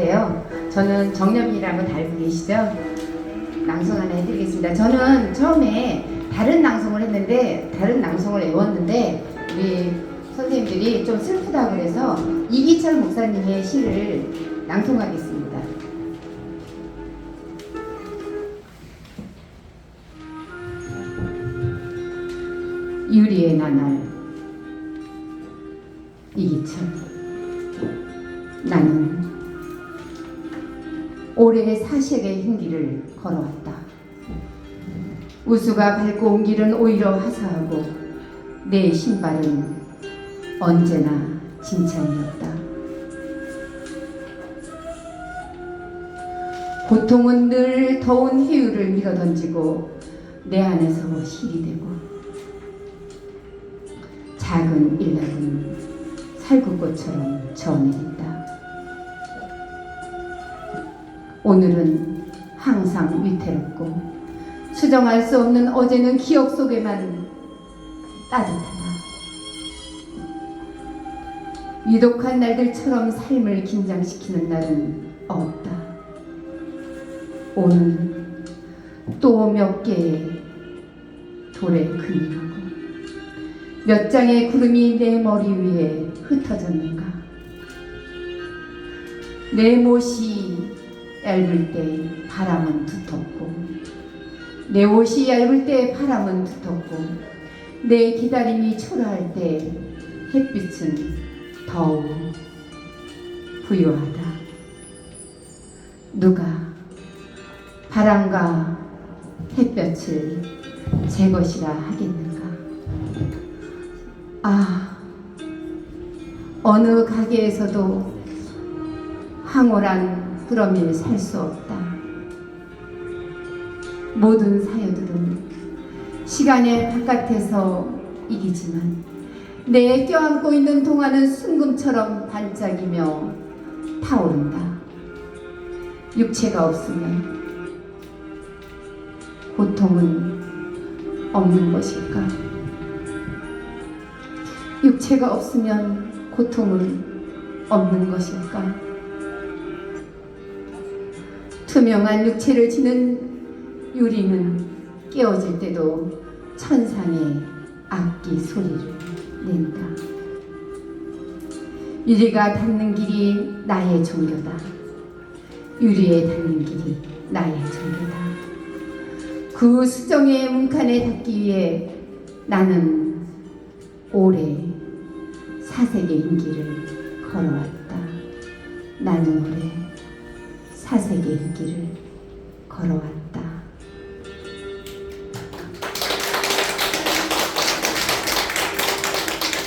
건데요. 저는 정엽이라고 다 알고 계시죠? 낭송 하나 해드리겠습니다. 저는 처음에 다른 낭송을 했는데 다른 낭송을 외웠는데 우리 선생님들이 좀 슬프다고 그래서 이기철 목사님의 시를 낭송하겠습니다. 유리의 나날 이기철 나는 올해 사색의 흰길을 걸어왔다. 우수가 밟고 온 길은 오히려 화사하고 내 신발은 언제나 진창이었다. 고통은 늘 더운 해유를 밀어던지고 내 안에서 실이 되고 작은 일락은 살구꽃처럼 저내 오늘은 항상 위태롭고 수정할 수 없는 어제는 기억 속에만 따뜻하다. 위독한 날들처럼 삶을 긴장시키는 날은 없다. 오늘 또 몇 개의 돌에 그늘하고 몇 장의 구름이 내 머리 위에 흩어졌는가? 내 못이 얇을 때 바람은 두텁고 내 옷이 얇을 때 바람은 두텁고 내 기다림이 초라할 때 햇빛은 더욱 부유하다. 누가 바람과 햇볕을 제 것이라 하겠는가? 아, 어느 가게에서도 황홀한 꾸러미를 살수 없다. 모든 사유들은 시간의 바깥에서 이기지만 내 껴안고 있는 동화는 순금처럼 반짝이며 타오른다. 육체가 없으면 고통은 없는 것일까? 육체가 없으면 고통은 없는 것일까? 투명한 육체를 지는 유리는 깨어질 때도 천상의 악기 소리를 낸다. 유리가 닿는 길이 나의 종교다. 유리에 닿는 길이 나의 종교다. 그 수정의 문칸에 닿기 위해 나는 오래 사색의 인기를 걸어왔다. 나는 오래 사색의 인기를 걸어왔다.